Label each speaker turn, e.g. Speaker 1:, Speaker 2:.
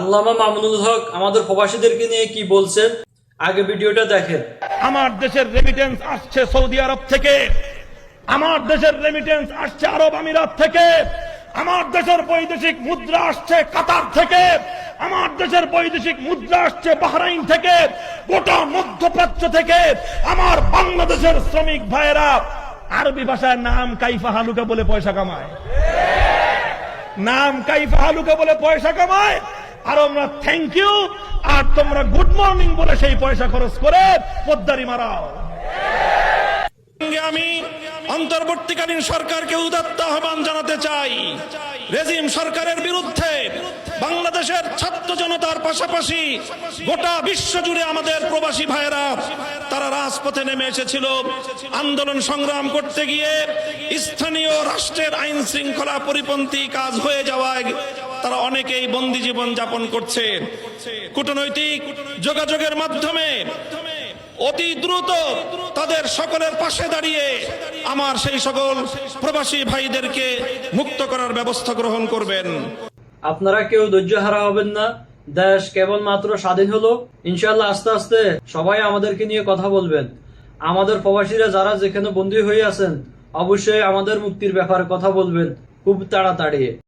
Speaker 1: আল্লামা মামুনুল হক আমাদের প্রবাসীদেরকে নিয়ে কি বলছেন? আগে ভিডিওটা দেখেন।
Speaker 2: আমার দেশের রেমিটেন্স আসছে সৌদি আরব থেকে। আমার দেশের রেমিটেন্স আসছে আরব আমিরাত থেকে। আমার দেশের বৈদেশিক মুদ্রা আসছে কাতার থেকে। আমার দেশের বৈদেশিক মুদ্রা আসছে বাহরাইন থেকে, গোটা মধ্যপ্রাচ্য থেকে। আমার বাংলাদেশের শ্রমিক ভাইয়েরা আরবি ভাষায় নাম কাইফা হালুকা বলে পয়সা কামায়। নাম কাইফা হালুকা বলে পয়সা কামায়। আর আমরা থ্যাংক ইউ আর তোমরা গুড মর্নিং বলে সেই পয়সা খরচ করে পদ্মারি মারাও। আমি অন্তর্বর্তীকালীন সরকারকে উদাত্ত আহ্বান জানাতে চাই। রেজিম সরকারের বিরুদ্ধে বাংলাদেশের ছাত্র জনতার পাশাপাশি গোটা বিশ্ব জুড়ে আমাদের প্রবাসী ভাইয়েরা, তারা রাজপথে নেমে এসেছিল। আন্দোলন সংগ্রাম করতে গিয়ে স্থানীয় রাষ্ট্রের আইন শৃঙ্খলা পরিপন্থী কাজ হয়ে যাওয়ায় তারা অনেকেই বন্দি জীবন যাপন করছে। কূটনৈতিক যোগাযোগের মাধ্যমে অতি দ্রুত তাদের সকলের পাশে দাঁড়িয়ে আমার সেই সকল প্রবাসী ভাইদেরকে মুক্ত করার ব্যবস্থা গ্রহণ করবেন।
Speaker 1: আপনারা কেউ ধৈর্য হারা হবেন না। দেশ কেবলমাত্র স্বাধীন হলো। ইনশাল্লাহ আস্তে আস্তে সবাই আমাদেরকে নিয়ে কথা বলবেন। আমাদের প্রবাসীরা যারা যেখানে বন্দী হয়ে আছেন, অবশ্যই আমাদের মুক্তির ব্যাপারে কথা বলবেন। খুব তাড়াতাড়ি।